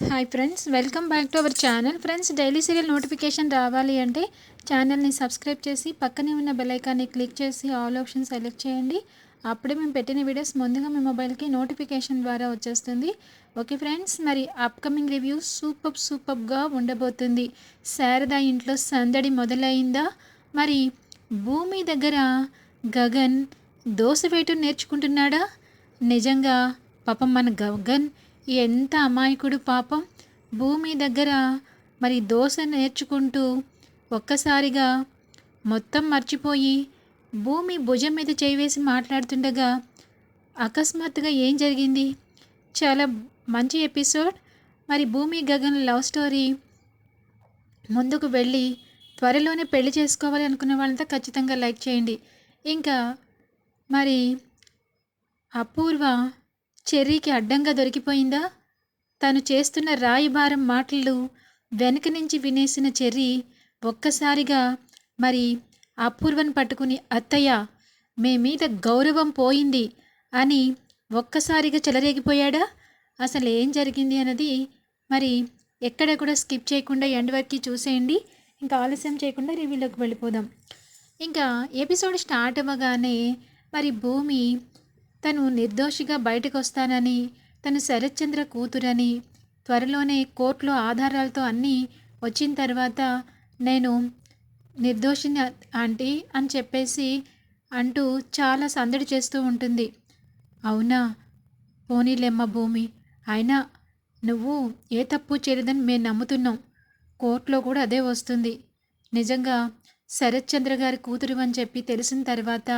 Hi friends welcome back to our channel friends daily serial notification రావాలి అంటే ఛానల్ని subscribe చేసి పక్కనే ఉన్న బెల్ ఐకాన్ని క్లిక్ చేసి ఆల్ ఆప్షన్ సెలెక్ట్ చేయండి. అప్పుడే మేము పెట్టిన వీడియోస్ ముందుగా మీ మొబైల్కి నోటిఫికేషన్ ద్వారా వచ్చేస్తుంది. ఓకే ఫ్రెండ్స్ మరి అప్కమింగ్ రివ్యూ సూపర్ సూపర్గా ఉండబోతుంది. శారద ఇంట్లో సందడి మొదలైందా? మరి భూమి దగ్గర గగన్ దోశ వేయటం నేర్చుకుంటున్నాడా? నిజంగా పాపం మన గగన్ ఎంత అమాయకుడు పాపం. భూమి దగ్గర మరి దోశ నేర్చుకుంటూ ఒక్కసారిగా మొత్తం మర్చిపోయి భూమి భుజం మీద చేయివేసి మాట్లాడుతుండగా అకస్మాత్తుగా ఏం జరిగింది? చాలా మంచి ఎపిసోడ్. మరి భూమి గగన్ లవ్ స్టోరీ ముందుకు వెళ్ళి త్వరలోనే పెళ్ళి చేసుకోవాలి అనుకున్న వాళ్ళంతా ఖచ్చితంగా లైక్ చేయండి. ఇంకా మరి అపూర్వ చెర్రీకి అడ్డంగా దొరికిపోయిందా? తను చేస్తున్న రాయిభారం మాటలు వెనక నుంచి వినేసిన చెర్రీ ఒక్కసారిగా మరి అపూర్వను పట్టుకుని అత్తయ్య మీ మీద గౌరవం పోయింది అని ఒక్కసారిగా చెలరేగిపోయాడా? అసలు ఏం జరిగింది అన్నది మరి ఎక్కడ కూడా స్కిప్ చేయకుండా ఎండ్ వరకు చూసేయండి. ఇంకా ఆలస్యం చేయకుండా రివ్యూలోకి వెళ్ళిపోదాం. ఇంకా ఎపిసోడ్ స్టార్ట్ అవ్వగానే మరి భూమి తను నిర్దోషిగా బయటకు వస్తానని తను శరత్చంద్ర కూతురని త్వరలోనే కోర్టులో ఆధారాలతో అన్నీ వచ్చిన తర్వాత నేను నిర్దోషిని ఆంటీ అని చెప్పేసి అంటూ చాలా సందడి చేస్తూ ఉంటుంది. అవునా? పోనీలేమ్మ భూమి. అయినా నువ్వు ఏ తప్పు చేయలేదని మేము నమ్ముతున్నాం. కోర్టులో కూడా అదే వస్తుంది. నిజంగా శరత్చంద్ర గారి కూతురు అని చెప్పి తెలిసిన తర్వాత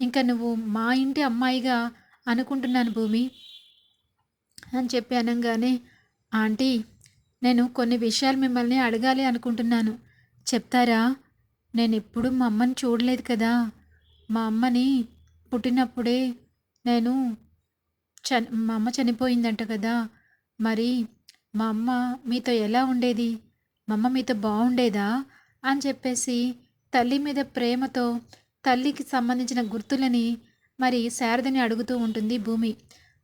ఇంకా నువ్వు మా ఇంటి అమ్మాయిగా అనుకుంటున్నాను భూమి అని చెప్పి అనగానే ఆంటీ నేను కొన్ని విషయాలు మిమ్మల్ని అడగాలి అనుకుంటున్నాను. చెప్తారా? నేను ఎప్పుడు మా అమ్మని చూడలేదు కదా. మా అమ్మని పుట్టినప్పుడే నేను చని మా అమ్మ చనిపోయిందంట కదా. మరి మా అమ్మ మీతో ఎలా ఉండేది? మా అమ్మ మీతో బాగుండేదా అని చెప్పేసి తల్లి మీద ప్రేమతో తల్లికి సంబంధించిన గుర్తులని మరి శారదని అడుగుతూ ఉంటుంది భూమి.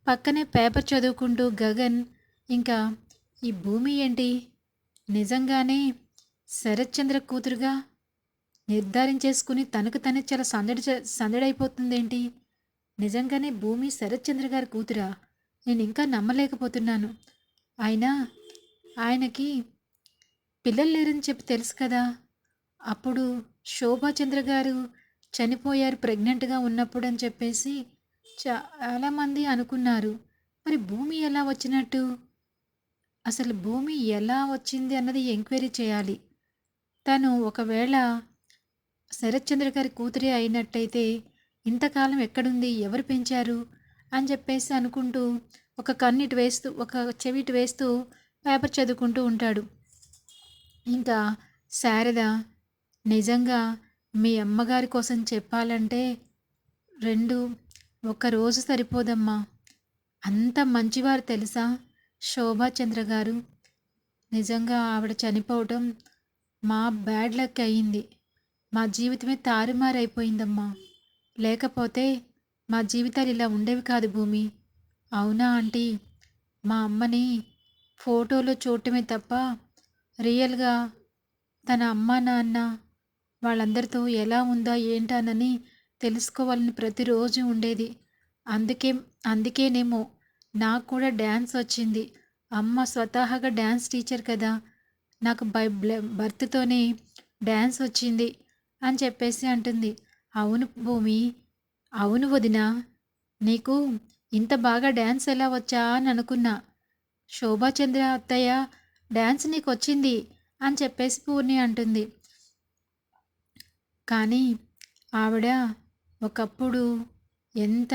పక్కనే పేపర్ చదువుకుంటూ గగన్ ఇంకా ఈ భూమి ఏంటి? నిజంగానే శరత్చంద్ర కూతురుగా? నిర్ధారించేసుకుని తనకు తనే చాలా సందడి చే- సందడైపోతుందేంటి? నిజంగానే భూమి శరత్చంద్ర గారి కూతురా? నేను ఇంకా నమ్మలేకపోతున్నాను. అయినా ఆయనకి పిల్లలు లేరని చెప్పి తెలుసు కదా? అప్పుడు శోభాచంద్ర గారు చనిపోయారు ప్రెగ్నెంట్గా ఉన్నప్పుడు అని చెప్పేసి చాలామంది అనుకున్నారు. మరి భూమి ఎలా వచ్చినట్టు? అసలు భూమి ఎలా వచ్చింది అన్నది ఎంక్వైరీ చేయాలి. తను ఒకవేళ శరత్చంద్ర గారి కూతురే అయినట్టయితే ఇంతకాలం ఎక్కడుంది ఎవరు పెంచారు అని చెప్పేసి అనుకుంటూ ఒక కన్నిటి వేస్తూ ఒక చెవిటి వేస్తూ పేపర్ చదువుకుంటూ ఉంటాడు. ఇంకా శారద నిజంగా మీ అమ్మగారి కోసం చెప్పాలంటే రెండు ఒక రోజు సరిపోదమ్మా. అంత మంచివారు తెలుసా? శోభాచంద్ర గారు. నిజంగా ఆవిడ చనిపోవటం మా బ్యాడ్ లక్ అయ్యింది మా జీవితమే తారుమారైపోయిందమ్మా. లేకపోతే మా జీవితాలు ఇలా ఉండేవి కాదు భూమి. అవునా ఆంటీ? మా అమ్మని ఫోటోలో చూడటమే తప్ప రియల్గా తన అమ్మ నాన్న వాళ్ళందరితో ఎలా ఉందా ఏంటానని తెలుసుకోవాలని ప్రతిరోజు ఉండేది. అందుకే అందుకేనేమో నాకు కూడా డ్యాన్స్ వచ్చింది. అమ్మ స్వతహాగా డ్యాన్స్ టీచర్ కదా నాకు బై బర్త్తోనే డ్యాన్స్ వచ్చింది అని చెప్పేసి అంటుంది. అవును భూమి అవును వదిన నీకు ఇంత బాగా డ్యాన్స్ ఎలా వచ్చా అని అనుకున్నా. శోభాచంద్ర అత్తయ్య డ్యాన్స్ నీకు వచ్చింది అని చెప్పేసి పూర్ణి అంటుంది. కానీ ఆవిడ ఒకప్పుడు ఎంత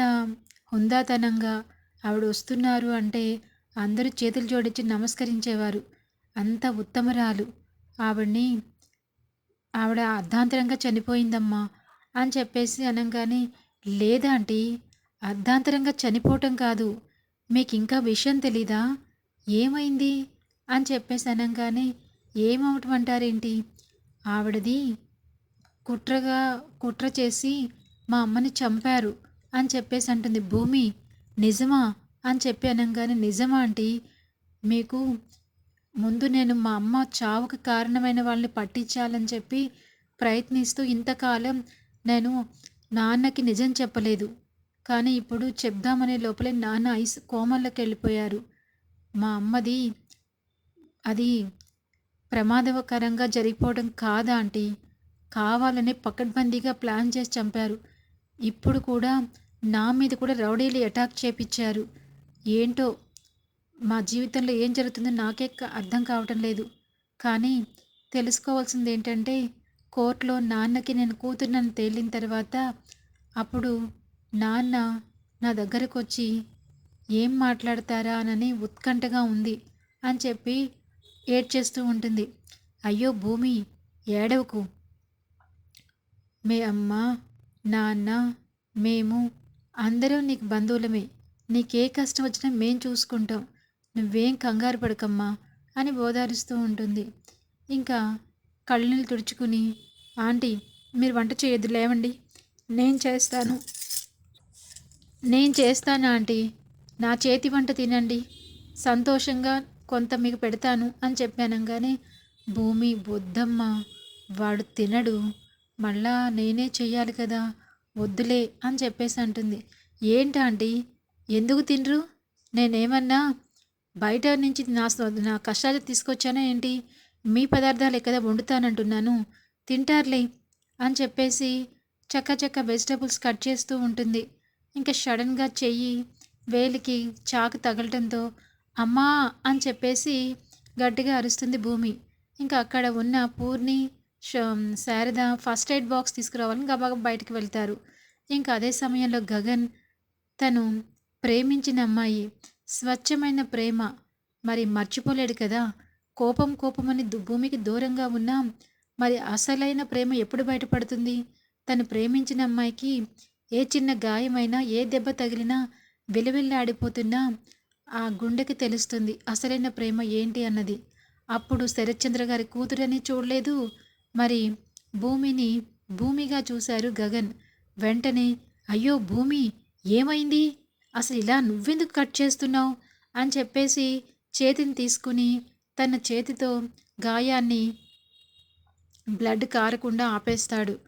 హుందాతనంగా ఆవిడ వస్తున్నారు అంటే అందరూ చేతులు జోడించి నమస్కరించేవారు. అంత ఉత్తమరాలు. ఆవిడ్ని ఆవిడ అర్ధాంతరంగా చనిపోయిందమ్మా అని చెప్పేసి అనగానే లేదాంటీ అర్ధాంతరంగా చనిపోవటం కాదు. మీకు ఇంకా విషయం తెలీదా? ఏమైంది? అని చెప్పేసి అనగానే ఏమవటం అంటారేంటి ఆవిడది కుట్రగా కుట్ర చేసి మా అమ్మని చంపారు అని చెప్పేసి అంటుంది. భూమి నిజమా అని చెప్పి అనగానే నిజమా ఆంటీ మీకు ముందు నేను మా అమ్మ చావుకు కారణమైన వాళ్ళని పట్టించాలని చెప్పి ప్రయత్నిస్తూ ఇంతకాలం నేను నాన్నకి నిజం చెప్పలేదు. కానీ ఇప్పుడు చెప్దామనే లోపలే నాన్న ఐస్ కోమల్లోకి వెళ్ళిపోయారు. మా అమ్మది అది ప్రమాదకరంగా జరిగిపోవడం కాదా ఆంటీ? కావాలని పకడ్బందీగా ప్లాన్ చేసి చంపారు. ఇప్పుడు కూడా నా మీద కూడా రౌడీలు అటాక్ చేపించారు. ఏంటో? మా జీవితంలో ఏం జరుగుతుందో నాకే అర్థం కావటం లేదు. కానీ తెలుసుకోవాల్సింది ఏంటంటే కోర్టులో నాన్నకి నేను కూతురునని తేలిన తర్వాత అప్పుడు నాన్న నా దగ్గరకు వచ్చి ఏం మాట్లాడతారా అని ఉత్కంఠగా ఉంది అని చెప్పి ఏడ్చేస్తూ ఉంటుంది. అయ్యో భూమి ఏడవకు. మీ అమ్మ నాన్న మేము అందరం నీకు బంధువులమే. నీకే కష్టం వచ్చినా మేం చూసుకుంటాం. నువ్వేం కంగారు పడకమ్మా అని బోధారిస్తూ ఉంటుంది. ఇంకా కళ్ళనీళ్ళు తుడుచుకుని ఆంటీ మీరు వంట చేయొద్దు లేవండి. నేను చేస్తాను. నేను చేస్తాను ఆంటీ. నా చేతి వంట తినండి. సంతోషంగా కొంత మీకు పెడతాను అని చెప్పానంగానే భూమి బొద్దమ్మ వాడు తినడు. మళ్ళా నేనే చెయ్యాలి కదా వద్దులే అని చెప్పేసి అంటుంది. ఏంటి ఆంటీ? ఎందుకు తినరు? నేనేమన్నా బయట నుంచి నా నా కష్టాలు తీసుకొచ్చానా ఏంటి? మీ పదార్థాలు ఎక్కడ వండుతానంటున్నాను? తింటారులే అని చెప్పేసి చక్క చక్క వెజిటబుల్స్ కట్ చేస్తూ ఉంటుంది. ఇంకా సడన్గా చెయ్యి వేలికి చాకు తగలటంతో అమ్మా అని చెప్పేసి గట్టిగా అరుస్తుంది భూమి. ఇంకా అక్కడ ఉన్న Purni Sharada first aid box తీసుకురావాలని గబాగబా బయటకు వెళ్తారు. ఇంకా అదే సమయంలో గగన్ తను ప్రేమించిన అమ్మాయి స్వచ్ఛమైన ప్రేమ మరి మర్చిపోలేడు కదా. కోపం కోపమని అని భూమికి దూరంగా ఉన్నా మరి అసలైన ప్రేమ ఎప్పుడు బయటపడుతుంది? తను ప్రేమించిన అమ్మాయికి ఏ చిన్న గాయమైనా ఏ దెబ్బ తగిలినా విలువిల్లాడిపోతున్నా ఆ గుండెకి తెలుస్తుంది అసలైన ప్రేమ ఏంటి అన్నది. అప్పుడు శరత్చంద్ర గారి కూతురని చూడలేదు. మరి భూమిని భూమిగా చూశారు గగన్. వెంటనే అయ్యో భూమి ఏమైంది? అసలు ఇలా నువ్వెందుకు కట్ చేస్తున్నావు? అని చెప్పేసి చేతిని తీసుకుని తన చేతితో గాయాన్ని బ్లడ్ కారకుండా ఆపేస్తాడు.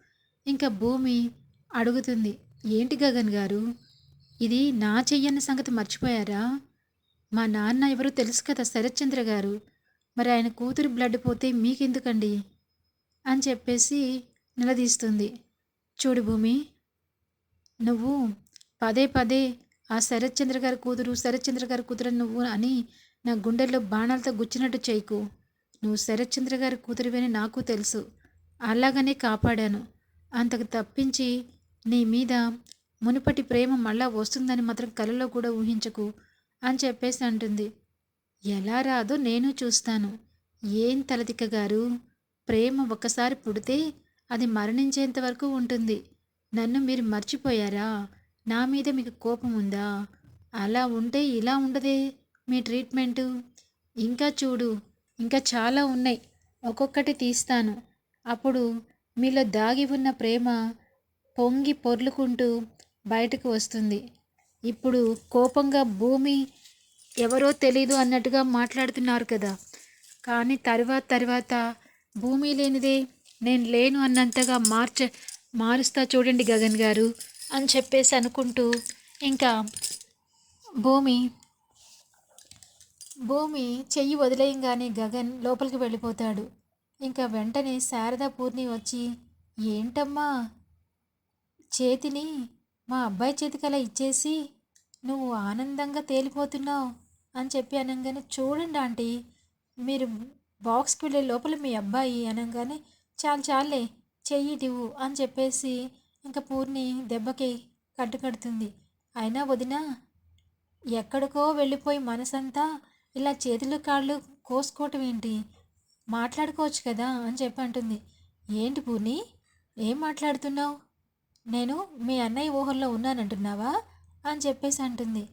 ఇంకా భూమి అడుగుతుంది ఏంటి గగన్ గారు? ఇది నా చెయ్యన్న సంగతి మర్చిపోయారా? మా నాన్న ఎవరో తెలుసు కదా శరత్చంద్ర గారు. మరి ఆయన కూతురు బ్లడ్ పోతే మీకెందుకండి? అని చెప్పేసి నిలదీస్తుంది. చూడు భూమి నువ్వు పదే పదే ఆ శరత్చంద్ర గారి కూతురు శరత్చంద్ర గారి కూతురు నువ్వు అని నా గుండెల్లో బాణాలతో గుచ్చినట్టు చేయకు. నువ్వు శరత్చంద్ర గారి కూతురువని నాకు తెలుసు. అలాగనే కాపాడాను. అంతకు తప్పించి నీ మీద మునుపటి ప్రేమ మళ్ళా వస్తుందని మాత్రం కలలో కూడా ఊహించకు అని చెప్పేసి అంటుంది. ఎలా రాదో నేను చూస్తాను. ఏం తలదిక్క గారు ప్రేమ ఒక్కసారి పుడితే అది మరణించేంత వరకు ఉంటుంది. నన్ను మీరు మర్చిపోయారా? నా మీద మీకు కోపం ఉందా? అలా ఉంటే ఇలా ఉండదే మీ ట్రీట్మెంటు? ఇంకా చూడు ఇంకా చాలా ఉన్నాయి. ఒక్కొక్కటి తీస్తాను. అప్పుడు మీలో దాగి ఉన్న ప్రేమ పొంగి పొర్లుకుంటూ బయటకు వస్తుంది. ఇప్పుడు కోపంగా భూమి ఎవరో తెలీదు అన్నట్టుగా మాట్లాడుతున్నారు కదా. కానీ తర్వాత తర్వాత భూమి లేనిదే నేను లేను అన్నంతగా మార్చ మారుస్తా చూడండి గగన్ గారు అని చెప్పేసి అనుకుంటూ ఇంకా భూమి భూమి చెయ్యి వదిలేయంగానే గగన్ లోపలికి వెళ్ళిపోతాడు. ఇంకా వెంటనే శారద పూర్ణి వచ్చి ఏంటమ్మా? చేతిని మా అబ్బాయి చేతికి అలా ఇచ్చేసి నువ్వు ఆనందంగా తేలిపోతున్నావు అని చెప్పి అనగానే చూడండి ఆంటీ మీరు బాక్స్కి వెళ్ళే లోపల మీ అబ్బాయి అనగానే చాలు చాలే చెయ్యిటివు అని చెప్పేసి ఇంకా పూర్ణి దెబ్బకి కట్టుకడుతుంది. అయినా వదినా ఎక్కడికో వెళ్ళిపోయి మనసంతా ఇలా చేతులు కాళ్ళు కోసుకోవటం ఏంటి? మాట్లాడుకోవచ్చు కదా అని చెప్పి అంటుంది. ఏంటి పూర్ణి ఏం మాట్లాడుతున్నావు? నేను మీ అన్నయ్య ఊహల్లో ఉన్నానంటున్నావా? అని చెప్పేసి అంటుంది.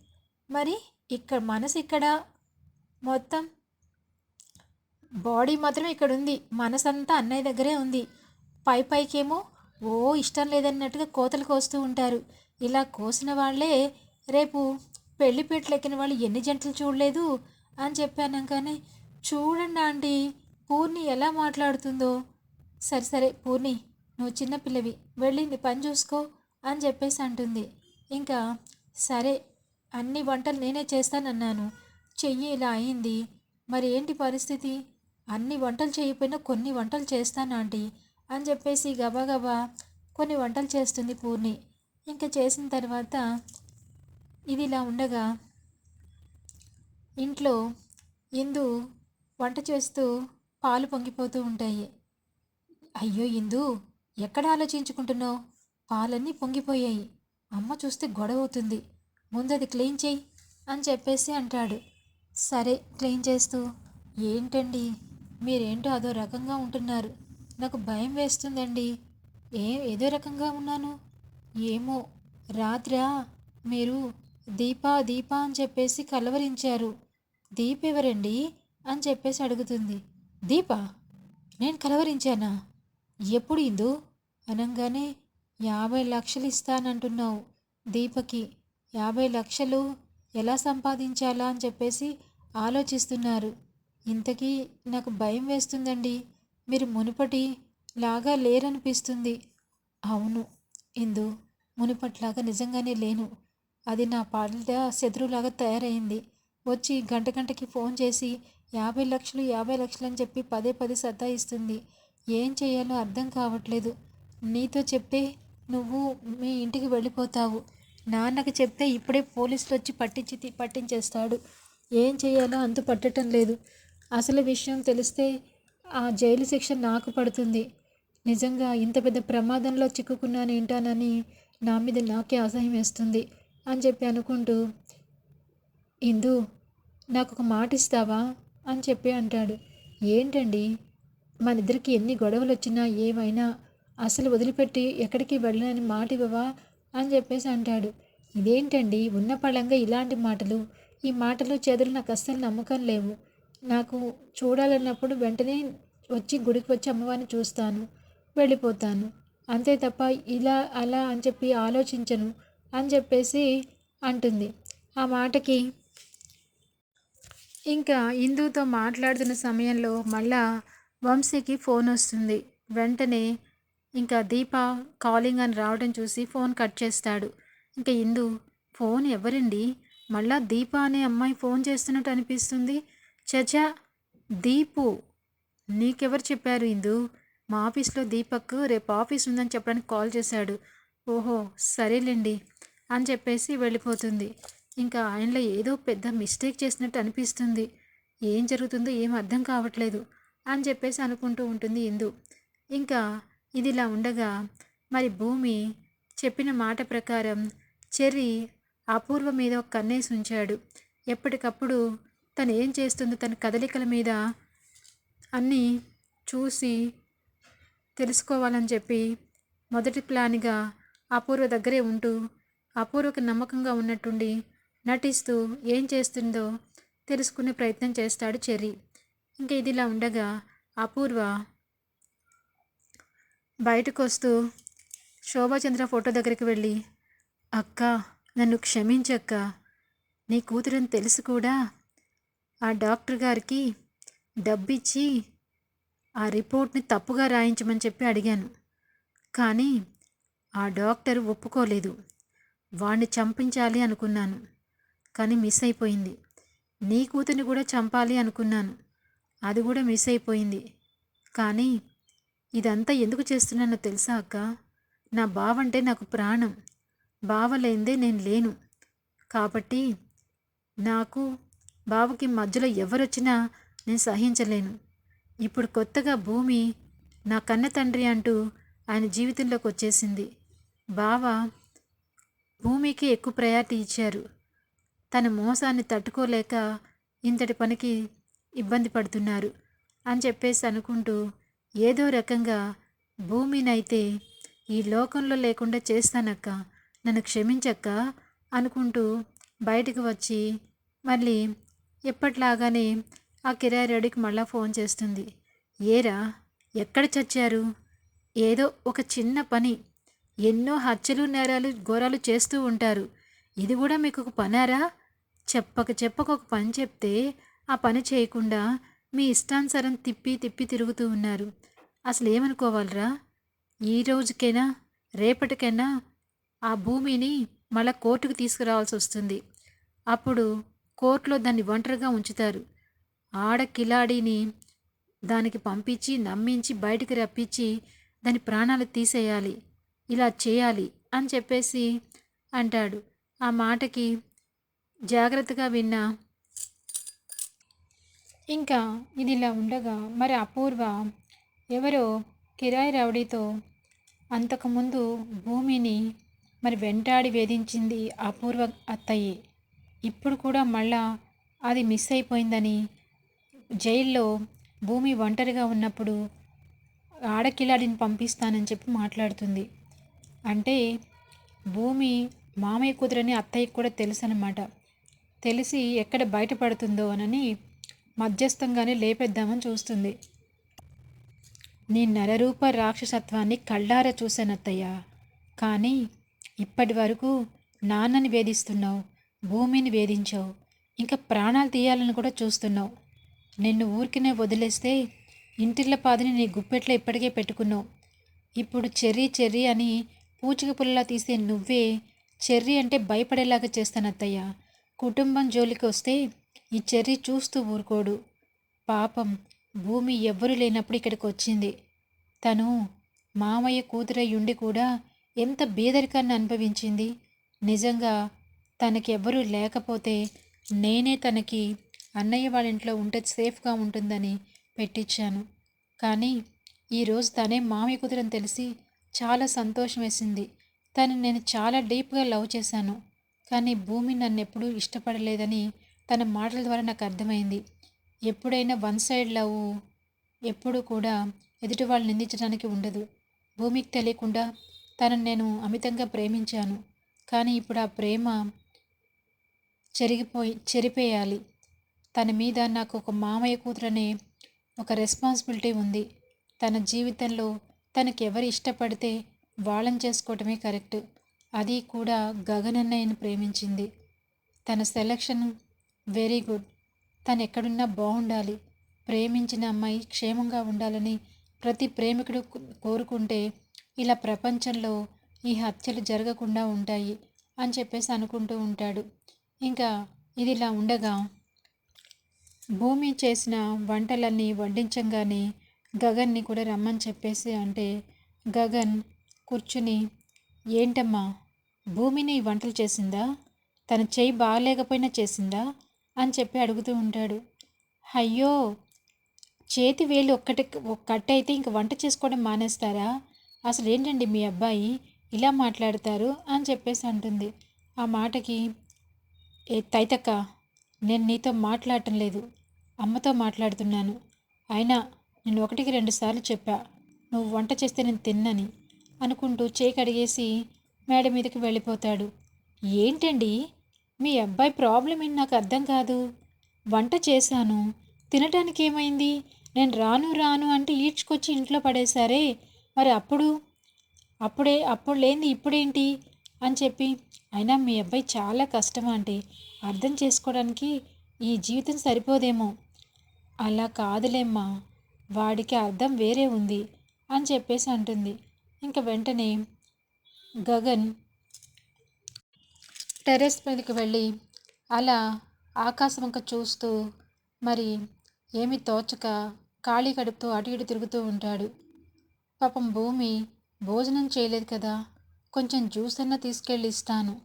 మరి ఇక్కడ మనసు ఇక్కడ? మొత్తం బాడీ మాత్రం ఇక్కడ ఉంది మనసంతా అన్నయ్య దగ్గరే ఉంది. పై పైకేమో ఓ ఇష్టం లేదన్నట్టుగా కోతలు కోస్తూ ఉంటారు. ఇలా కోసిన వాళ్ళే రేపు పెళ్ళిపేటలు ఎక్కిన వాళ్ళు ఎన్ని జంటలు చూడలేదు అని చెప్పాను కానీ చూడండి ఆంటీ పూర్ణి ఎలా మాట్లాడుతుందో. సరే సరే పూర్ణి నువ్వు చిన్నపిల్లవి వెళ్ళి నీ పని చూసుకో అని చెప్పేసి అంటుంది. ఇంకా సరే అన్ని వంటలు నేనే చేస్తానన్నాను. చెయ్యి ఇలా అయింది. మరి ఏంటి పరిస్థితి? అన్ని వంటలు చేయకపోయినా కొన్ని వంటలు చేస్తాను ఆంటీ అని చెప్పేసి గబాగబా కొన్ని వంటలు చేస్తుంది పూర్ణి. ఇంకా చేసిన తర్వాత ఇది ఇలా ఉండగా ఇంట్లో ఇందు వంట చేస్తూ పాలు పొంగిపోతూ ఉంటాయి. అయ్యో ఇందు ఎక్కడ ఆలోచించుకుంటున్నావు? పాలన్నీ పొంగిపోయాయి. అమ్మ చూస్తే గొడవ అవుతుంది. ముందు అది క్లీన్ చేయి అని చెప్పేసి అంటాడు. సరే క్లీన్ చేస్తూ. ఏంటండి? మీరేంటో అదో రకంగా ఉంటున్నారు. నాకు భయం వేస్తుందండి. ఏ ఏదో రకంగా ఉన్నాను. ఏమో రాత్రా మీరు దీపా దీపా అని చెప్పేసి కలవరించారు. దీప్ ఎవరండి అని చెప్పేసి అడుగుతుంది. దీపా నేను కలవరించానా? ఎప్పుడు ఇందు? అనగానే యాభై లక్షలు ఇస్తానంటున్నావు దీపకి. యాభై లక్షలు ఎలా సంపాదించాలా అని చెప్పేసి ఆలోచిస్తున్నారు. ఇంతకీ నాకు భయం వేస్తుందండి. మీరు మునుపటి లాగా లేరనిపిస్తుంది. అవును ఇందు మునుపట్లాగా నిజంగానే లేను. అది నా పాలిట శత్రువులాగా తయారైంది. వచ్చి గంట గంటకి ఫోన్ చేసి యాభై లక్షలు యాభై లక్షలు అని చెప్పి పదే పదే సతాయిస్తుంది ఏం చేయాలో అర్థం కావట్లేదు. నీతో చెప్తే నువ్వు మీ ఇంటికి వెళ్ళిపోతావు. నాన్నకి చెప్తే ఇప్పుడే పోలీసులు వచ్చి పట్టించి పట్టించేస్తాడు. ఏం చేయాలో అంతు పట్టడం లేదు. అసలు విషయం తెలిస్తే ఆ జైలు శిక్ష నాకు పడుతుంది. నిజంగా ఇంత పెద్ద ప్రమాదంలో చిక్కుకున్నాను ఏంటానని నా మీద నాకే అసహ్యం వేస్తుంది అని చెప్పి అనుకుంటూ ఇందు నాకు ఒక మాట ఇస్తావా? అని చెప్పి అంటాడు. ఏంటండి? మన ఇద్దరికి ఎన్ని గొడవలు వచ్చినా ఏమైనా అసలు వదిలిపెట్టి ఎక్కడికి వెళ్ళని మాట ఇవ్వవా? అని చెప్పేసి అంటాడు. ఇదేంటండి? ఉన్న పళంగా ఇలాంటి మాటలు. ఈ మాటలు చేతులు నాకు అస్సలు నమ్మకం లేవు. నాకు చూడాలన్నప్పుడు వెంటనే వచ్చి గుడికి వచ్చి అమ్మవారిని చూస్తాను వెళ్ళిపోతాను. అంతే తప్ప ఇలా అలా అని చెప్పి ఆలోచించను అని చెప్పేసి అంటుంది. ఆ మాటకి ఇంకా హిందూతో మాట్లాడుతున్న సమయంలో మళ్ళా వంశీకి ఫోన్ వస్తుంది. వెంటనే ఇంకా దీప కాలింగ్ అని రావడం చూసి ఫోన్ కట్ చేస్తాడు. ఇంకా ఇందు ఫోన్ ఎవరండి? మళ్ళా దీప అనే అమ్మాయి ఫోన్ చేస్తున్నట్టు అనిపిస్తుంది. చచా దీపు నీకెవరు చెప్పారు ఇందు? మా ఆఫీస్లో దీపక్ రేపు ఆఫీస్ ఉందని చెప్పడానికి కాల్ చేశాడు. ఓహో సరేలేండి అని చెప్పేసి వెళ్ళిపోతుంది. ఇంకా ఆయనలో ఏదో పెద్ద మిస్టేక్ చేసినట్టు అనిపిస్తుంది. ఏం జరుగుతుందో ఏం అర్థం కావట్లేదు అని చెప్పేసి అనుకుంటూ ఉంటుంది ఇందు. ఇంకా ఇది ఇలా ఉండగా మరి భూమి చెప్పిన మాట ప్రకారం చెర్రీ అపూర్వ మీద ఒక కన్నేసి ఉంచాడు. ఎప్పటికప్పుడు తను ఏం చేస్తుందో తన కదలికల మీద అన్నీ చూసి తెలుసుకోవాలని చెప్పి మొదటి ప్లాన్గా అపూర్వ దగ్గరే ఉంటూ అపూర్వకి నమ్మకంగా ఉన్నట్టుండి నటిస్తూ ఏం చేస్తుందో తెలుసుకునే ప్రయత్నం చేస్తాడు చెర్రీ. ఇంకా ఇదిలా ఉండగా అపూర్వ బయటకు వస్తూ శోభాచంద్ర ఫోటో దగ్గరికి వెళ్ళి అక్క నన్ను క్షమించక్క నీ కూతురని తెలుసు కూడా? ఆ డాక్టర్ గారికి డబ్బిచ్చి ఆ రిపోర్ట్ని తప్పుగా రాయించమని చెప్పి అడిగాను. కానీ ఆ డాక్టర్ ఒప్పుకోలేదు. వాణ్ణి చంపించాలి అనుకున్నాను. కానీ మిస్ అయిపోయింది. నీ కూతుర్ని కూడా చంపాలి అనుకున్నాను. అది కూడా మిస్ అయిపోయింది. కానీ ఇదంతా ఎందుకు చేస్తున్నానో తెలుసా అక్క? నా బావంటే నాకు ప్రాణం. బావలేందే నేను లేను. కాబట్టి నాకు బావకి మధ్యలో ఎవరొచ్చినా నేను సహించలేను. ఇప్పుడు కొత్తగా భూమి నా కన్న తండ్రి అంటూ ఆయన జీవితంలోకి వచ్చేసింది బావ భూమికి ఎక్కువ ప్రయారిటీ ఇచ్చారు. తన మోసాన్ని తట్టుకోలేక ఇంతటి పనికి ఇబ్బంది పడుతున్నారు అని చెప్పేసి అనుకుంటూ ఏదో రకంగా భూమినైతే ఈ లోకంలో లేకుండా చేస్తానక్క నన్ను క్షమించక్క అనుకుంటూ బయటకు వచ్చి మళ్ళీ ఎప్పట్లాగానే ఆ కిరారెడ్డికి మళ్ళా ఫోన్ చేస్తుంది. ఏరా ఎక్కడ చచ్చారు? ఏదో ఒక చిన్న పని. ఎన్నో హత్యలు నేరాలు ఘోరాలు చేస్తూ ఉంటారు. ఇది కూడా మీకు ఒక పనారా? చెప్పక చెప్పక ఒక పని చెప్తే ఆ పని చేయకుండా మీ ఇష్టానుసారం తిప్పి తిప్పి తిరుగుతూ ఉన్నారు. అసలు ఏమనుకోవాలరా ఈ రోజుకైనా రేపటికైనా ఆ భూమిని మళ్ళా కోర్టుకు తీసుకురావాల్సి వస్తుంది అప్పుడు కోర్టులో దాన్ని ఒంటరిగా ఉంచుతారు. ఆడ కిలాడిని దానికి పంపించి నమ్మించి బయటికి రప్పించి దాని ప్రాణాలు తీసేయాలి. ఇలా చేయాలి అని చెప్పేసి అంటాడు. ఆ మాటకి జాగ్రత్తగా విన్న ఇంకా ఇది ఇలా ఉండగా మరి అపూర్వ ఎవరో కిరాయి రౌడీతో అంతకుముందు భూమిని మరి వెంటాడి వేధించింది అపూర్వ అత్తయ్యే. ఇప్పుడు కూడా మళ్ళా అది మిస్ అయిపోయిందని జైల్లో భూమి ఒంటరిగా ఉన్నప్పుడు ఆడకిలాడిని పంపిస్తానని చెప్పి మాట్లాడుతుంది. అంటే భూమి మామయ్య కూతురని అత్తయ్యకి కూడా తెలుసు అనమాట తెలిసి ఎక్కడ బయటపడుతుందో అనని మధ్యస్థంగానే లేపేద్దామని చూస్తుంది. నీ నరరూప రాక్షసత్వాన్ని కళ్ళార చూశాను అత్తయ్య కానీ ఇప్పటి వరకు నాన్నని వేధిస్తున్నావు. భూమిని వేధించావు. ఇంకా ప్రాణాలు తీయాలని కూడా చూస్తున్నావు. నిన్ను ఊరికినే వదిలేస్తే ఇంటిళ్ళ పాదిని నీ గుప్పెట్లో ఇప్పటికే పెట్టుకున్నావు. ఇప్పుడు చెర్రీ చెర్రీ అని పూచిక పుల్లలా తీసే నువ్వే చెర్రీ అంటే భయపడేలాగా చేస్తాను అత్తయ్య. కుటుంబం జోలికి వస్తే ఈ చెర్రీ చూస్తూ ఊరుకోడు. పాపం భూమి ఎవ్వరూ లేనప్పుడు ఇక్కడికి వచ్చింది. తను మామయ్య కూతురై ఉండి కూడా ఎంత బేదరికాన్ని అనుభవించింది. నిజంగా తనకెవ్వరూ లేకపోతే నేనే తనకి అన్నయ్య వాళ్ళ ఇంట్లో ఉంటే సేఫ్గా ఉంటుందని పెట్టించాను కానీ ఈరోజు తనే మామయ్య కూతురని తెలిసి చాలా సంతోషం వేసింది. తను నేను చాలా డీప్గా లవ్ చేశాను. కానీ భూమి నన్ను ఎప్పుడూ ఇష్టపడలేదని తన మాటల ద్వారా నాకు అర్థమైంది. ఎప్పుడైనా వన్ సైడ్ లవ్ ఎప్పుడు కూడా ఎదుటి వాళ్ళు నిందించడానికి ఉండదు. భూమికి తెలియకుండా తనను నేను అమితంగా ప్రేమించాను. కానీ ఇప్పుడు ఆ ప్రేమ చెరిగిపోయి చెరిపేయాలి. తన మీద నాకు ఒక మామయ్య కూతురనే ఒక రెస్పాన్సిబిలిటీ ఉంది. తన జీవితంలో తనకు ఎవరు ఇష్టపడితే వాళ్ళని చేసుకోవటమే కరెక్ట్. అది కూడా గగనన్నయ్యను ప్రేమించింది. తన సెలక్షన్ వెరీ గుడ్ తను ఎక్కడున్నా బాగుండాలి. ప్రేమించిన అమ్మాయి క్షేమంగా ఉండాలని ప్రతి ప్రేమికుడు కోరుకుంటే ఇలా ప్రపంచంలో ఈ హత్యలు జరగకుండా ఉంటాయి అని చెప్పేసి అనుకుంటూ ఉంటాడు. ఇంకా ఇదిలా ఉండగా భూమి చేసిన వంటలన్నీ వడ్డించంగానే గగన్ని కూడా రమ్మని చెప్పేసి అంటే గగన్ కూర్చుని ఏంటమ్మా భూమిని వంటలు చేసిందా? తన చెయ్యి బాగాలేకపోయినా చేసిందా? అని చెప్పి అడుగుతూ ఉంటాడు. అయ్యో చేతి వేలు ఒక్కటి కట్ అయితే ఇంక వంట చేసుకోవడం మానేస్తారా? అసలు ఏంటండి మీ అబ్బాయి ఇలా మాట్లాడతారు? అని చెప్పేసి అంటుంది. ఆ మాటకి ఏ తైతక్క నేను నీతో మాట్లాడటం లేదు. అమ్మతో మాట్లాడుతున్నాను. అయినా నేను ఒకటికి రెండు సార్లు చెప్పా నువ్వు వంట చేస్తే నేను తిన్నని అనుకుంటూ చేయి కడిగేసి మేడ మీదకి వెళ్ళిపోతాడు. ఏంటండి? మీ అబ్బాయి ప్రాబ్లం ఏంటి నాకు అర్థం కాదు. వంట చేశాను తినటానికి ఏమైంది? నేను రాను రాను అంటే ఈడ్చుకొచ్చి ఇంట్లో పడేశారే. మరి అప్పుడు? అప్పుడే అప్పుడు లేని ఇప్పుడేంటి? అని చెప్పి అయినా మీ అబ్బాయి చాలా కష్టం అంటే అర్థం చేసుకోవడానికి ఈ జీవితం సరిపోదేమో. అలా కాదులేమ్మా. వాడికి అర్థం వేరే ఉంది అని చెప్పేసి అంటుంది. ఇంకా వెంటనే గగన్ టెర్రస్ మీదకి వెళ్ళి అలా ఆకాశం ఇంకా చూస్తూ మరి ఏమి తోచక ఖాళీ కడుపుతో అటు ఇటు తిరుగుతూ ఉంటాడు. పాపం భూమి భోజనం చేయలేదు కదా. కొంచెం జ్యూస్ అన్న తీసుకెళ్ళి ఇస్తాను.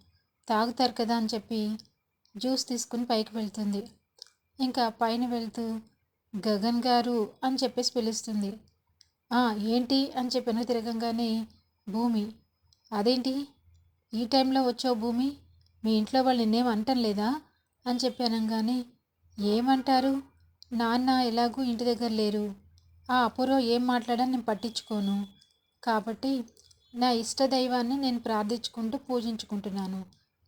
తాగుతారు కదా అని చెప్పి జ్యూస్ తీసుకుని పైకి వెళ్తుంది. ఇంకా పైన వెళ్తూ గగన్ గారు అని చెప్పేసి పిలుస్తుంది. ఏంటి అని చెప్పిన తిరగంగానే భూమి అదేంటి? ఈ టైంలో వచ్చావు భూమి? మీ ఇంట్లో వాళ్ళు నిన్నేం అంటం లేదా? అని చెప్పి అనగానే ఏమంటారు? నాన్న ఎలాగూ ఇంటి దగ్గర లేరు. ఆ అపూర్వ ఏం మాట్లాడని నేను పట్టించుకోను. కాబట్టి నా ఇష్ట దైవాన్ని నేను ప్రార్థించుకుంటూ పూజించుకుంటున్నాను.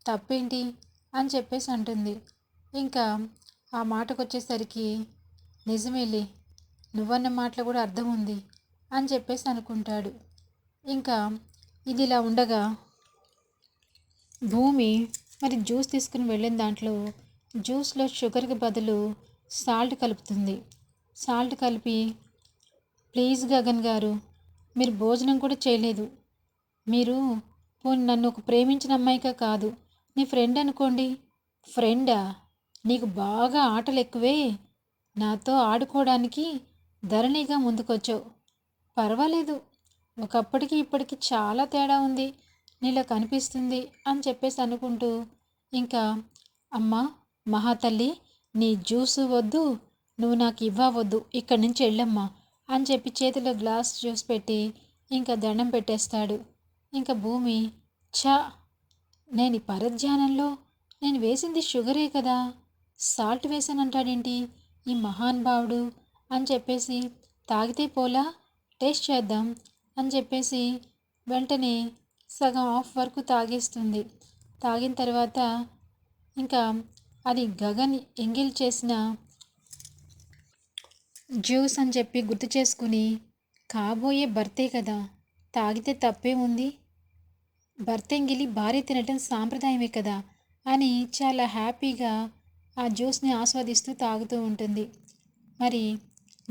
తప్పేంటి? అని చెప్పేసి అంటుంది. ఇంకా ఆ మాటకు వచ్చేసరికి నిజమేలే నువ్వన్న మాటలు కూడా అర్థం ఉంది అని చెప్పేసి అనుకుంటాడు. ఇంకా ఇది ఇలా ఉండగా భూమి మరి జ్యూస్ తీసుకుని వెళ్ళిన దాంట్లో జ్యూస్లో షుగర్కి బదులు సాల్ట్ కలుపుతుంది. సాల్ట్ కలిపి ప్లీజ్ గగన్ గారు మీరు భోజనం కూడా చేయలేదు. మీరు పోనీ నన్ను ఒక ప్రేమించిన అమ్మాయిగా కాదు. నీ ఫ్రెండ్ అనుకోండి. ఫ్రెండా? నీకు బాగా ఆటలు ఎక్కువే నాతో ఆడుకోవడానికి ధరణిగా ముందుకొచ్చావు. పర్వాలేదు. ఒకప్పటికి ఇప్పటికి చాలా తేడా ఉంది. నీలో కనిపిస్తుంది అని చెప్పేసి అనుకుంటూ ఇంకా అమ్మ మహాతల్లి నీ జ్యూసు వద్దు. నువ్వు నాకు ఇవ్వవద్దు. ఇక్కడి నుంచి వెళ్ళమ్మా అని చెప్పి చేతిలో గ్లాస్ జ్యూస్ పెట్టి ఇంకా దండం పెట్టేస్తాడు. ఇంకా భూమి ఛా నేను ఈ పరధ్యానంలో నేను వేసింది షుగరే కదా. సాల్ట్ వేసానంటాడేంటి? ఈ మహానుభావుడు అని చెప్పేసి తాగితే పోలా? టేస్ట్ చేద్దాం అని చెప్పేసి వెంటనే సగం ఆఫ్ వరకు తాగేస్తుంది. తాగిన తర్వాత ఇంకా అది గగన్ ఎంగిల్ చేసిన జ్యూస్ అని చెప్పి గుర్తు చేసుకుని కాబోయే భర్తే కదా. తాగితే తప్పే ఉంది భర్తెంగిలి భార్య తినటం సాంప్రదాయమే కదా అని చాలా హ్యాపీగా ఆ జ్యూస్ని ఆస్వాదిస్తూ తాగుతూ ఉంటుంది. మరి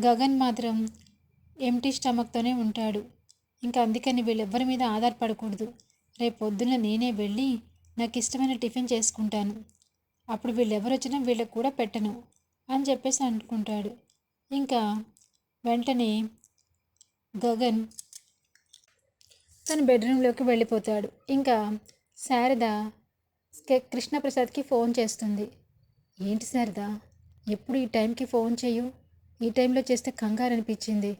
గగన్ మాత్రం ఎంటీ స్టమక్తోనే ఉంటాడు. ఇంకా అందుకని వీళ్ళెవ్వరి మీద ఆధారపడకూడదు. రేపు పొద్దున్న నేనే వెళ్ళి నాకు ఇష్టమైన టిఫిన్ చేసుకుంటాను. అప్పుడు వీళ్ళెవరు వచ్చినా వీళ్ళకి కూడా పెట్టను అని చెప్పేసి అనుకుంటాడు. ఇంకా వెంటనే గగన్ తన బెడ్రూమ్లోకి వెళ్ళిపోతాడు. ఇంకా శారద కృష్ణప్రసాద్కి ఫోన్ చేస్తుంది. ఏంటి శారద? ఎప్పుడు ఈ టైంకి ఫోన్ చేయు ఈ టైంలో చేస్తే కంగారు అనిపించింది.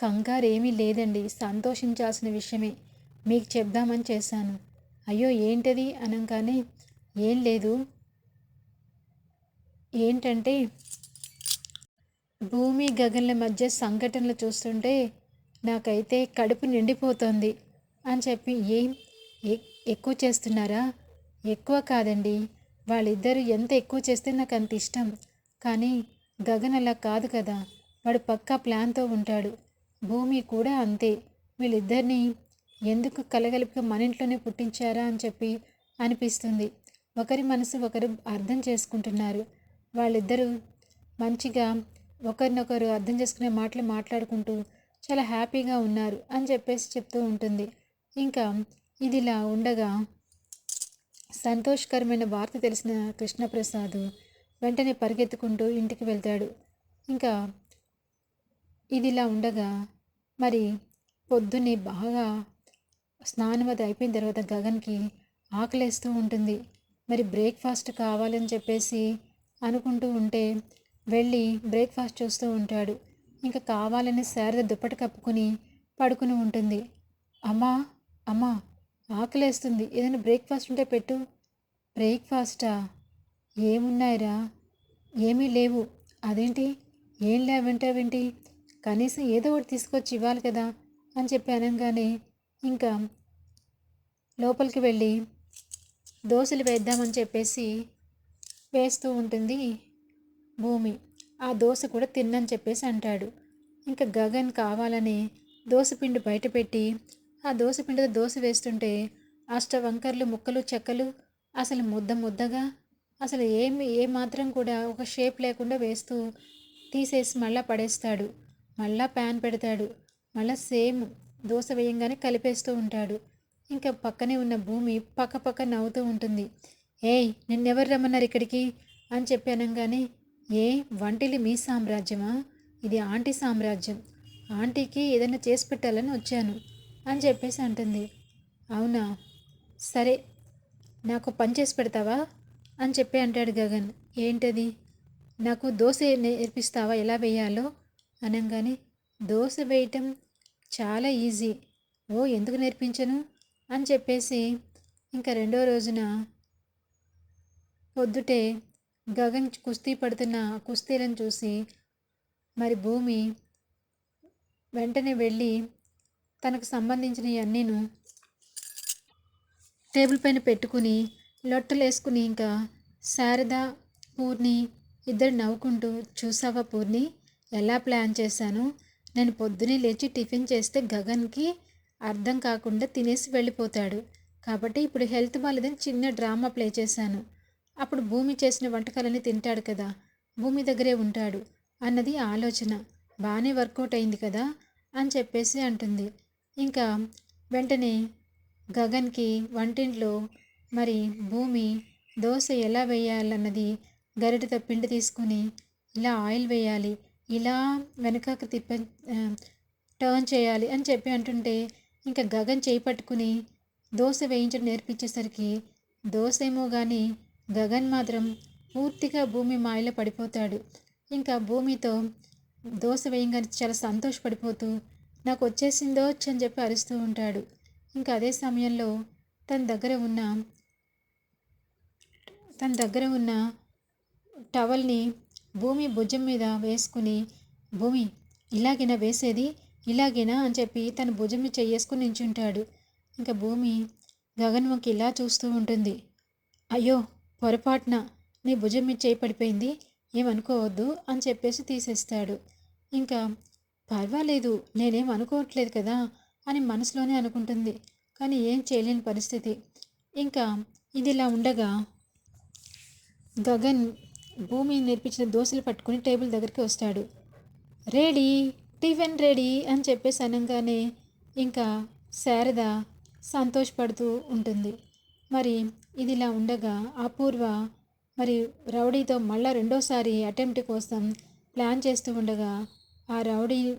కంగారు ఏమీ లేదండి. సంతోషించాల్సిన విషయమే. మీకు చెప్దామని చేశాను. అయ్యో ఏంటది? అనగానే ఏం లేదు. ఏంటంటే భూమి గగన్ల మధ్య సంఘటనలు చూస్తుంటే నాకైతే కడుపు నిండిపోతుంది అని చెప్పి ఏం ఎక్కువ చేస్తున్నారా? ఎక్కువ కాదండి. వాళ్ళిద్దరూ ఎంత ఎక్కువ చేస్తే నాకు అంత ఇష్టం. కానీ గగన్ అలా కాదు కదా. వాడు పక్కా ప్లాన్తో ఉంటాడు. భూమి కూడా అంతే. వీళ్ళిద్దరినీ ఎందుకు కలగలిపిగా మన ఇంట్లోనే పుట్టించారా అని చెప్పి అనిపిస్తుంది. ఒకరి మనసు ఒకరు అర్థం చేసుకుంటున్నారు. వాళ్ళిద్దరూ మంచిగా ఒకరినొకరు అర్థం చేసుకునే మాటలు మాట్లాడుకుంటూ చాలా హ్యాపీగా ఉన్నారు అని చెప్పేసి చెప్తూ ఉంటుంది. ఇంకా ఇదిలా ఉండగా సంతోషకరమైన వార్త తెలిసిన కృష్ణప్రసాద్ వెంటనే పరిగెత్తుకుంటూ ఇంటికి వెళ్తాడు. ఇంకా ఇదిలా ఉండగా మరి పొద్దున్నే బాగా స్నానం అది అయిపోయిన తర్వాత గగన్కి ఆకలేస్తూ ఉంటుంది. మరి బ్రేక్ఫాస్ట్ కావాలని చెప్పేసి అనుకుంటూ ఉంటే వెళ్ళి బ్రేక్ఫాస్ట్ చూస్తూ ఉంటాడు. ఇంకా కావాలని శారద దుప్పటి కప్పుకొని పడుకుని ఉంటుంది. అమ్మా అమ్మా ఆకలేస్తుంది. ఏదైనా బ్రేక్ఫాస్ట్ ఉంటే పెట్టు. బ్రేక్ఫాస్టా? ఏమున్నాయిరా? ఏమీ లేవు. అదేంటి? ఏం లేవంటావేంటి? కనీసం ఏదో ఒకటి తీసుకొచ్చి ఇవ్వాలి కదా అని చెప్పి అనగానే ఇంకా లోపలికి వెళ్ళి దోశలు వేద్దామని చెప్పేసి వేస్తూ ఉంటుంది భూమి. ఆ దోశ కూడా తిన్నని చెప్పేసి అంటాడు. ఇంకా గగన్ కావాలని దోశపిండి బయట పెట్టి ఆ దోశపిండితో దోశ వేస్తుంటే అష్టవంకర్లు ముక్కలు చెక్కలు అసలు ముద్ద ముద్దగా అసలు ఏమి ఏ మాత్రం కూడా ఒక షేప్ లేకుండా వేస్తూ తీసేసి మళ్ళా పడేస్తాడు. మళ్ళా ప్యాన్ పెడతాడు. మళ్ళా సేమ్ దోశ వేయంగానే కలిపేస్తూ ఉంటాడు. ఇంకా పక్కనే ఉన్న భూమి పక్క పక్క నవ్వుతూ ఉంటుంది. ఏయ్ నిన్నెవరు రమ్మన్నారు ఇక్కడికి? అని చెప్పాను కానీ ఏ వంటిలి మీ సామ్రాజ్యమా? ఇది ఆంటీ సామ్రాజ్యం. ఆంటీకి ఏదైనా చేసి పెట్టాలని వచ్చాను అని చెప్పేసి అంటుంది. అవునా? సరే నాకు పని చేసి పెడతావా? అని చెప్పి అంటాడు గగన్. ఏంటది? నాకు దోశ నేర్పిస్తావా? ఎలా వేయాలో? అనగానే దోశ వేయటం చాలా ఈజీ. ఓ ఎందుకు నేర్పించను? అని చెప్పేసి ఇంకా రెండో రోజున పొద్దుటే గగన్ కుస్తీ పడుతున్న కుస్తీలను చూసి మరి భూమి వెంటనే వెళ్ళి తనకు సంబంధించిన అన్నీను టేబుల్ పైన పెట్టుకుని లొట్టలు వేసుకుని ఇంకా శారద పూర్ణి ఇద్దరు నవ్వుకుంటూ చూసావా పూర్ణి ఎలా ప్లాన్ చేశాను? నేను పొద్దునే లేచి టిఫిన్ చేస్తే గగన్కి అర్థం కాకుండా తినేసి వెళ్ళిపోతాడు. కాబట్టి ఇప్పుడు హెల్త్ బాగాలేదని చిన్న డ్రామా ప్లే చేశాను. అప్పుడు భూమి చేసిన వంటకాలని తింటాడు కదా భూమి దగ్గరే ఉంటాడు అన్నది ఆలోచన. బాగానే వర్కౌట్ అయింది కదా అని చెప్పేసి అంటుంది. ఇంకా వెంటనే గగన్కి వంటింట్లో మరి భూమి దోశ ఎలా వేయాలన్నది గరిటతో పిండి తీసుకుని ఇలా ఆయిల్ వేయాలి ఇలా వెనకకు తిప్ప టర్న్ చేయాలి అని చెప్పి అంటుంటే ఇంకా గగన్ చేయి పట్టుకుని దోశ వేయించడం నేర్పించేసరికి దోశ ఏమో కానీ గగన్ మాత్రం పూర్తిగా భూమి మాయలో పడిపోతాడు. ఇంకా భూమితో దోశ వేయంగానే చాలా సంతోషపడిపోతూ నాకు వచ్చేసిందో అని చెప్పి అరుస్తూ ఉంటాడు. ఇంకా అదే సమయంలో తన దగ్గర ఉన్న తన దగ్గర ఉన్న టవల్ని భూమి భుజం మీద వేసుకుని భూమి ఇలాగైనా వేసేది? ఇలాగేనా? అని చెప్పి తన భుజం మీద చెయ్యేసుకుని నించుంటాడు. ఇంకా భూమి గగన్ముఖి ఇలా చూస్తూ ఉంటుంది. అయ్యో పొరపాటున నీ భుజం మీద చేయి పడిపోయింది ఏమనుకోవద్దు అని చెప్పేసి తీసేస్తాడు. ఇంకా పర్వాలేదు నేనేం అనుకోవట్లేదు కదా అని మనసులోనే అనుకుంటుంది. కానీ ఏం చేయలేని పరిస్థితి. ఇంకా ఇది ఇలా ఉండగా గగన్ భూమి నేర్పించిన దోశలు పట్టుకుని టేబుల్ దగ్గరికి వస్తాడు. రెడీ టిఫిన్ రెడీ అని చెప్పేసి అనగానే ఇంకా శారద సంతోషపడుతూ ఉంటుంది. మరి ఇదిలా ఉండగా అపూర్వ మరి రౌడీతో మళ్ళా రెండోసారి అటెంప్ట్ కోసం ప్లాన్ చేస్తూ ఉండగా ఆ రౌడీ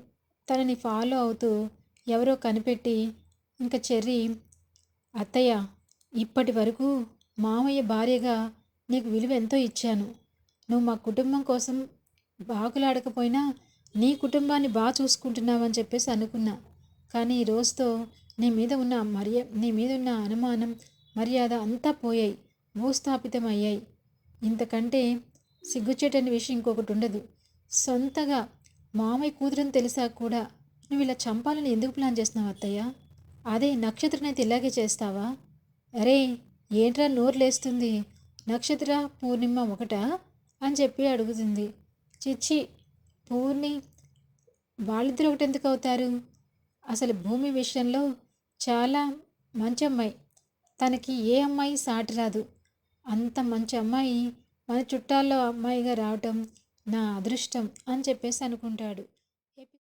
తనని ఫాలో అవుతూ ఎవరో కనిపెట్టి ఇంకా చెర్రీ అత్తయ్య ఇప్పటి వరకు మామయ్య భార్యగా నీకు విలువ ఎంతో ఇచ్చాను. నువ్వు మా కుటుంబం కోసం బాగులాడకపోయినా నీ కుటుంబాన్ని బాగా చూసుకుంటున్నావని చెప్పేసి అనుకున్నా. కానీ ఈ రోజుతో నీ మీద ఉన్న మర్య నీ మీద ఉన్న అనుమానం మర్యాద అంతా పోయాయి. భూస్థాపితం అయ్యాయి ఇంతకంటే సిగ్గుచేటని విషయం ఇంకొకటి ఉండదు సొంతగా మామయ్య కూతురని తెలిసా కూడా నువ్వు ఇలా చంపాలని ఎందుకు ప్లాన్ చేస్తున్నావు అత్తయ్య? అదే నక్షత్రనైతే ఇలాగే చేస్తావా? అరే ఏంట్రా నోరు లేస్తుంది? నక్షత్ర పూర్ణిమ ఒకటా? అని చెప్పి అడుగుతుంది. చిచ్చి పూర్ణి వాళ్ళిద్దరు ఒకటి ఎందుకు అవుతారు? అసలు భూమి విషయంలో చాలా మంచి అమ్మాయి తనకి ఏ అమ్మాయి సాటి రాదు. అంత మంచి అమ్మాయి మన చుట్టాల్లో అమ్మాయిగా రావటం నా అదృష్టం అని చెప్పేసి అనుకుంటాడు.